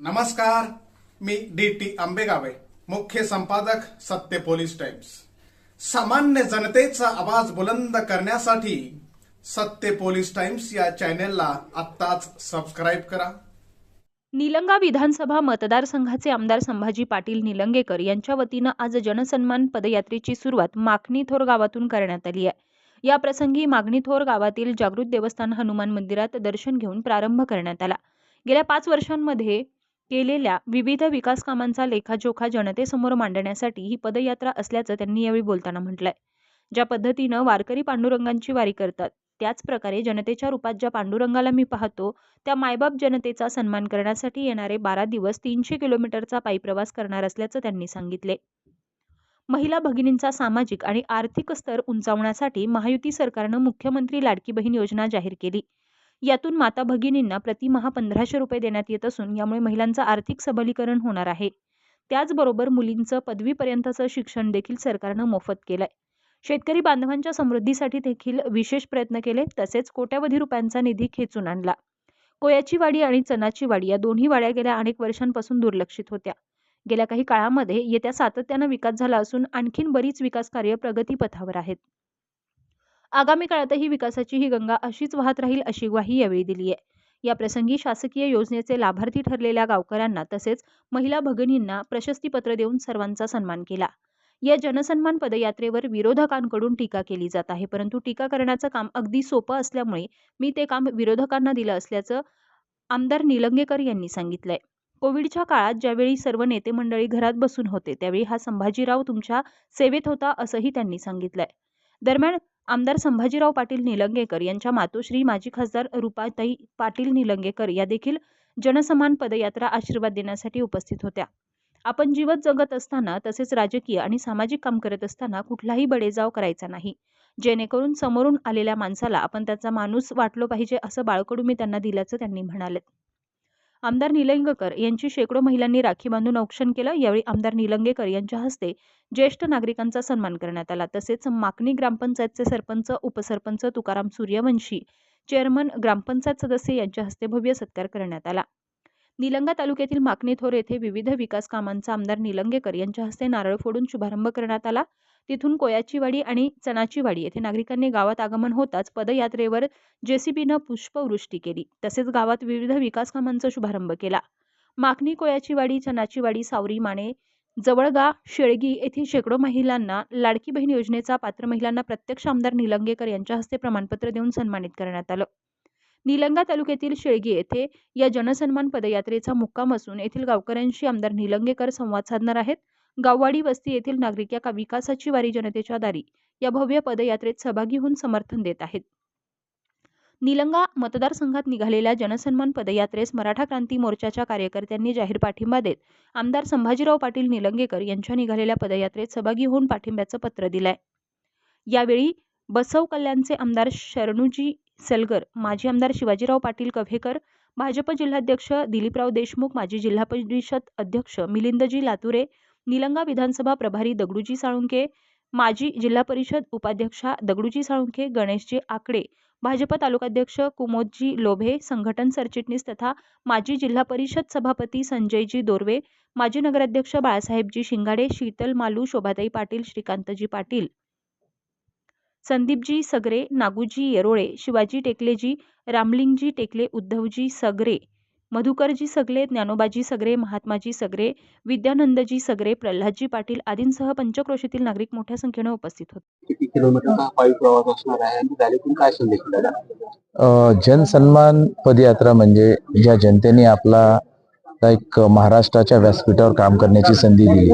नमस्कार मी D T आंबेगावे मुख्य संपादक सत्य पोलीस टाइम्स. सामान्य जनतेचा आवाज बुलंद करण्यासाठी सत्य पोलीस टाइम्स या चॅनेलला आत्ताच सबस्क्राईब करा. निलंगा विधानसभा मतदारसंघाचे आमदार संभाजी पाटील निलंगेकर यांच्या वतीनं आज जनसन्मान पदयात्रेची सुरुवात माखणी थोर गावातून करण्यात आली आहे. या प्रसंगी मागणीथोर गावातील जागृत देवस्थान हनुमान मंदिरात दर्शन घेऊन प्रारंभ करण्यात आला. गेल्या पाच वर्षांमध्ये केलेल्या विविध विकास कामांचा लेखाजोखा जनतेसमोर मांडण्यासाठी ही पदयात्रा असल्याचं त्यांनी यावेळी बोलताना म्हटलंय. ज्या पद्धतीनं वारकरी पांडुरंगांची वारी करतात त्याच प्रकारे जनतेच्या रूपात ज्या पांडुरंगाला मी पाहतो त्या मायबाप जनतेचा सन्मान करण्यासाठी येणारे बारा दिवस तीनशे किलोमीटरचा पायी प्रवास करणार असल्याचं त्यांनी सांगितले. महिला भगिनींचा सामाजिक आणि आर्थिक स्तर उंचावण्यासाठी महायुती सरकारनं मुख्यमंत्री लाडकी बहीण योजना जाहीर केली. यातून माता भगिनींना प्रतिमहा पंधराशे रुपये देण्यात येत असून यामुळे महिलांचं आर्थिक सबलीकरण होणार आहे. त्याचबरोबर मुलींचं पदवीपर्यंतचं शिक्षण देखील सरकारनं मोफत केलंय. शेतकरी बांधवांच्या समृद्धीसाठी देखील विशेष प्रयत्न केले तसेच कोट्यावधी रुपयांचा निधी खेचून आणला. कोयाची वाडी आणि चनाची वाडी या दोन्ही वाड्या गेल्या अनेक वर्षांपासून दुर्लक्षित होत्या. गेल्या काही काळामध्ये येत्या सातत्यानं विकास झाला असून आणखीन बरीच विकास कार्य प्रगतीपथावर आहेत. आगामी काळातही विकासाची ही गंगा अशीच वाहत राहील अशी ग्वाही यावेळी दिली आहे. या प्रसंगी शासकीय योजनेचे लाभार्थी ठरलेल्या गावकऱ्यांना तसेच महिला भगिनींना प्रशस्तीपत्र देऊन सर्वांचा सन्मान केला. या जनसन्मान पदयात्रेवर विरोधकांकडून टीका केली जात आहे. परंतु टीका करण्याचं काम अगदी सोपं असल्यामुळे मी ते काम विरोधकांना दिलं असल्याचं आमदार निलंगेकर यांनी सांगितलंय. कोविडच्या काळात ज्यावेळी सर्व नेते मंडळी घरात बसून होते त्यावेळी हा संभाजीराव तुमच्या सेवेत होता असंही त्यांनी सांगितलंय. दरम्यान आमदार संभाजीराव पाटील निलंगेकर यांच्या मातोश्री माजी खासदार रुपाताई पाटील निलंगेकर या देखील जनसमान पदयात्रा आशीर्वाद देण्यासाठी उपस्थित होत्या. आपण जीवत जगत असताना तसेच राजकीय आणि सामाजिक काम करत असताना कुठलाही बडेजाव करायचा नाही. जेणेकरून समोरून आलेल्या माणसाला आपण त्याचा माणूस वाटलो पाहिजे असं बाळकडू मी त्यांना दिल्याचं त्यांनी म्हणाले. आमदार निलंगेकर यांची शेकडो महिलांनी राखी बांधून औक्षण केलं. यावेळी आमदार निलंगेकर यांच्या हस्ते ज्येष्ठ नागरिकांचा सन्मान करण्यात आला. तसेच माकणी ग्रामपंचायतचे सरपंच उपसरपंच तुकाराम सूर्यवंशी चेअरमन ग्रामपंचायत सदस्य यांच्या हस्ते भव्य सत्कार करण्यात आला. निलंगा तालुक्यातील माकणीथोर येथे विविध विकास कामांचा आमदार निलंगेकर यांच्या हस्ते नारळ फोडून शुभारंभ करण्यात आला. तिथून कोयाची वाडी आणि चणाचीवाडी येथे नागरिकांनी गावात आगमन होताच पदयात्रेवर जेसीबीनं पुष्पवृष्टी केली. तसेच गावात विविध विकास कामांचा शुभारंभ केला. माखणी कोयाची वाडी वाडी सावरी माने जवळगा शेळगी येथील शेकडो महिलांना लाडकी बहीण योजनेचा पात्र महिलांना प्रत्यक्ष आमदार निलंगेकर यांच्या हस्ते प्रमाणपत्र देऊन सन्मानित करण्यात आलं. निलंगा तालुक्यातील शेळगी येथे या जनसन्मान पदयात्रेचा मुक्काम असून येथील गावकऱ्यांशी आमदार निलंगेकर संवाद साधणार आहेत. गाववाडी वस्ती येथील नागरिक या का- विकासाची वारी जनतेच्या दारी या भव्य पदयात्रेत सहभागी होऊन समर्थन देत आहेत. निलंगा मतदारसंघात निघालेल्या जनसन्मान पदयात्रेस मराठा क्रांती मोर्चाच्या कार्यकर्त्यांनी जाहीर पाठिंबा देत आमदार संभाजीराव पाटील निलंगेकर यांच्या निघालेल्या पदयात्रेत सहभागी होऊन पाठिंब्याचं पत्र दिलंय. यावेळी बसव कल्याणचे आमदार शरणूजी सलगर माजी आमदार शिवाजीराव पाटील कव्हेकर भाजप जिल्हाध्यक्ष दिलीपराव देशमुख माजी जिल्हा परिषद अध्यक्ष मिलिंदजी लातुरे निलंगा विधानसभा प्रभारी दगडूजी साळुंके माजी जिल्हा परिषद उपाध्यक्षा दगडूजी साळुंके गणेशजी आकडे भाजप तालुकाध्यक्ष कुमोदजी लोभे संघटन सरचिटणीस तथा माजी जिल्हा परिषद सभापती संजयजी दोर्वे माजी नगराध्यक्ष बाळासाहेबजी शिंगाडे शीतल मालू शोभाताई पाटील श्रीकांतजी पाटील. संदीपजी सगरे नागूजी येरोळे शिवाजी टेकलेजी रामलिंगजी टेकले उद्धवजी सगरे मधुकरजी सगले ज्ञानोबाजी सगरे महात्माजी सगरे विद्यानंदजी सगरे प्रल्हादजी पाटील आदींसह पंचक्रोशीतील नागरिक मोठ्या संख्येनं उपस्थित होते. किती किलोमीटरचा पायी प्रवास असणार आहे आणि झालेतून काय संदेश मिळाला अ, जनसन्मान पदयात्रा म्हणजे ज्या जनतेने आपला एक महाराष्ट्राच्या व्यासपीठावर काम करण्याची संधी दिली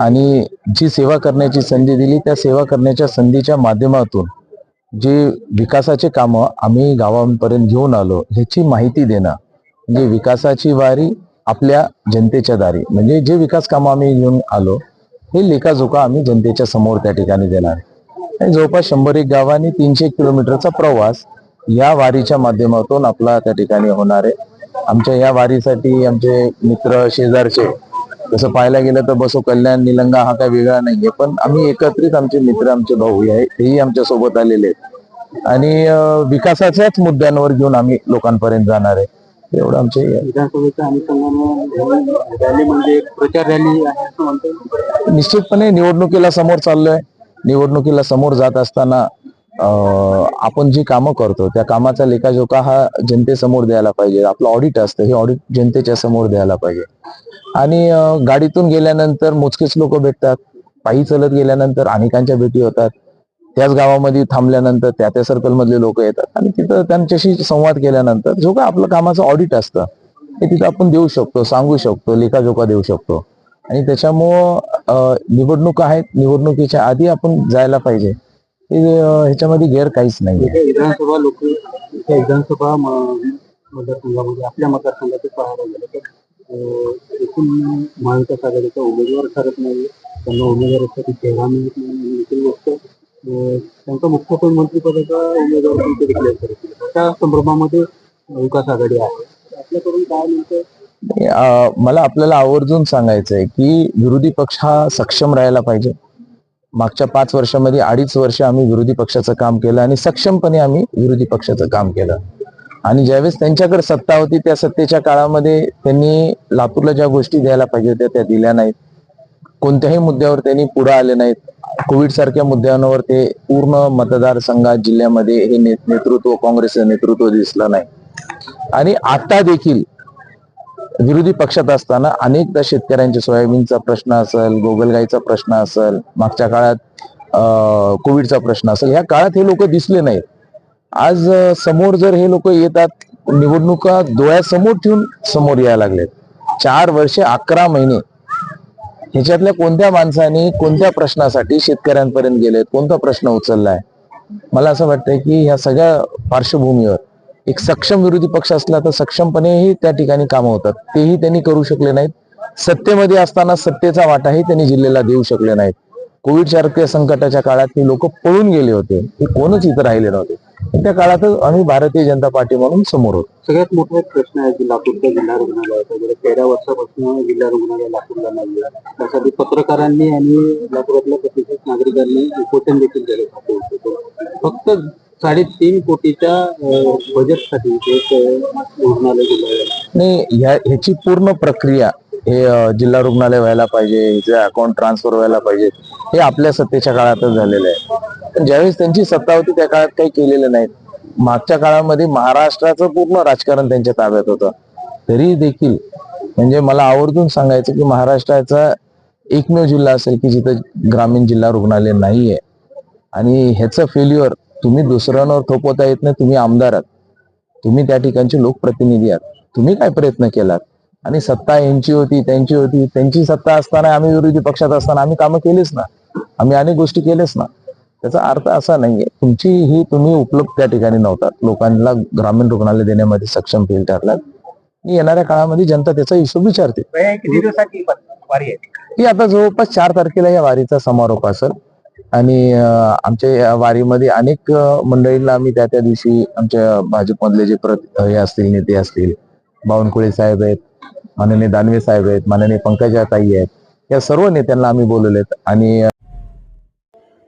आणि जी सेवा करण्याची संधी दिली त्या सेवा करण्याच्या संधीच्या माध्यमातून जे विकासाचे कामं आम्ही गावांपर्यंत घेऊन आलो ह्याची माहिती देणं म्हणजे विकासाची वारी आपल्या जनतेच्या दारी म्हणजे जे विकास कामं आम्ही घेऊन आलो हे लेखाजोखा आम्ही जनतेच्या समोर त्या ठिकाणी देणार. आहे. आणि जवळपास शंभर एक गावांनी तीनशे किलोमीटरचा प्रवास या वारीच्या माध्यमातून आपला त्या ठिकाणी होणार आहे. आमच्या या वारीसाठी आमचे मित्र शेजारचे तसं पाहायला गेलं तर बसो कल्याण निलंगा हा काय वेगळा नाहीये पण आम्ही एकत्रित आमचे मित्र आमचे भाऊ आहे तेही आमच्यासोबत आलेले आहेत. आणि विकासाच्याच मुद्द्यांवर घेऊन आम्ही लोकांपर्यंत जाणार आहे. एवढं आमचे विधानसभेच्या अनुषंगानं रॅली म्हणजे प्रचार रॅली आहे असं म्हणतो निश्चितपणे निवडणुकीला समोर चाललोय. निवडणुकीला समोर जात असताना आपण जी कामं करतो त्या कामाचा लेखाजोखा हा जनतेसमोर द्यायला पाहिजे. आपलं ऑडिट असतं हे ऑडिट जनतेच्या समोर द्यायला पाहिजे. आणि गाडीतून गेल्यानंतर मोजकेच लोक भेटतात. पायी चलत गेल्यानंतर अनेकांच्या भेटी होतात. त्याच गावामध्ये थांबल्यानंतर त्या त्या सर्कल मधले लोक येतात. आणि तिथं त्यांच्याशी संवाद केल्यानंतर जो काय आपलं कामाचं ऑडिट असतं ते तिथं आपण देऊ शकतो सांगू शकतो लेखाजोखा देऊ शकतो. आणि त्याच्यामुळं निवडणूक आहेत. निवडणुकीच्या आधी आपण जायला पाहिजे. ह्याच्यामध्ये गैर काहीच नाही विधानसभा लोक विधानसभा मतदारसंघामध्ये आपल्या मतदारसंघाचे पाहायला गेलं तर एकूण महाविकास आघाडीचा उमेदवार ठरत नाही त्यांना उमेदवारासाठी चेहरा मिळत नाही. त्यांचा मुख्य मंत्रिपदाचा उमेदवार डिक्लेअर करतील? अशा संदर्भामध्ये विकास आघाडी आहे. आपल्याकडून काय नेमकं मला आपल्याला आवर्जून सांगायचं आहे की विरोधी पक्ष हा सक्षम राहायला पाहिजे. मागच्या पाच वर्षामध्ये अडीच वर्ष आम्ही विरोधी पक्षाचं काम केलं आणि सक्षमपणे आम्ही विरोधी पक्षाचं काम केलं. आणि ज्यावेळेस त्यांच्याकडे सत्ता होती त्या सत्तेच्या काळामध्ये त्यांनी लातूरला ज्या गोष्टी द्यायला पाहिजे होत्या त्या दिल्या नाहीत. कोणत्याही मुद्द्यावर त्यांनी पुढे आले नाहीत. कोविड सारख्या मुद्द्यांवर ते पूर्ण मतदारसंघात जिल्ह्यामध्ये हे नेतृत्व काँग्रेसचं नेतृत्व दिसलं नाही. आणि आता देखील विरोधी पक्षात असताना अनेकदा शेतकऱ्यांच्या सोयाबीनचा प्रश्न असेल गोगलगाईचा प्रश्न असेल मागच्या काळात कोविडचा प्रश्न असेल ह्या काळात हे लोक दिसले नाहीत. आज समोर जर हे लोक येतात निवडणुका डोळ्यासमोर ठेवून समोर यायला लागलेत. चार वर्षे अकरा महिने ह्याच्यातल्या कोणत्या माणसाने कोणत्या प्रश्नासाठी शेतकऱ्यांपर्यंत गेलेत? कोणता प्रश्न उचललाय? मला असं वाटतंय की ह्या सगळ्या पार्श्वभूमीवर एक सक्षम विरोधी पक्ष असला तर सक्षमपणेही त्या ठिकाणी कामं होतात. तेही त्यांनी करू शकले नाहीत. सत्तेमध्ये असताना सत्तेचा वाटाही त्यांनी जिल्ह्याला देऊ शकले नाहीत. कोविड सारख्या संकटाच्या काळात ते लोक पळून गेले होते. ते कोणच इथं राहिले नव्हते. त्या काळातच आम्ही भारतीय जनता पार्टी म्हणून समोर होतो. सगळ्यात मोठा एक प्रश्न आहे की लातूरच्या जिल्हा रुग्णालयाचा गेल्या तेरा वर्षापासून जिल्हा रुग्णालय लातूरला नाही त्यासाठी पत्रकारांनी आणि लातूरातल्या प्रतिष्ठित नागरिकांनी उपोषण देखील केलं. फक्त साडेतीन कोटीच्या बजेटसाठी एक रुग्णालय नाही ह्या ह्याची पूर्ण प्रक्रिया हे जिल्हा रुग्णालय व्हायला पाहिजे हिचे अकाउंट ट्रान्सफर व्हायला पाहिजे हे आपल्या सत्तेच्या काळातच झालेलं आहे. ज्यावेळेस त्यांची सत्ता होती त्या काळात काही केलेलं नाही मागच्या काळामध्ये महाराष्ट्राचं पूर्ण राजकारण त्यांच्या ताब्यात होतं. तरी देखील म्हणजे मला आवर्जून सांगायचं की महाराष्ट्राचा एकमेव जिल्हा असेल की जिथं ग्रामीण जिल्हा रुग्णालय नाहीये. आणि ह्याचं फेल्युअर तुम्ही दुसऱ्यांवर थोपवता येत नाही तुम्ही आमदार आहात. तुम्ही त्या ठिकाणचे लोकप्रतिनिधी आहात. तुम्ही काय प्रयत्न केलात? आणि सत्ता यांची होती त्यांची होती त्यांची सत्ता असताना आम्ही विरोधी पक्षात असताना आम्ही कामं केलीच ना. आम्ही अनेक गोष्टी केल्याच ना. त्याचा अर्थ असा नाहीये. तुमची ही तुम्ही उपलब्ध त्या ठिकाणी नव्हतात लोकांना ग्रामीण रुग्णालय देण्यामध्ये सक्षम फेल ठरलात. येणाऱ्या काळामध्ये जनता त्याचा हिशोब विचारते. ती आता जवळपास चार तारखेला या वारीचा समारोप असेल. आणि आमच्या या वारीमध्ये अनेक मंडळींना आम्ही त्या त्या दिवशी आमच्या भाजपमधले जे प्रत हे असतील नेते असतील बावनकुळे साहेब आहेत माननीय दानवे साहेब आहेत माननीय पंकजा ताई आहेत या सर्व नेत्यांना आम्ही बोलवलेत. आणि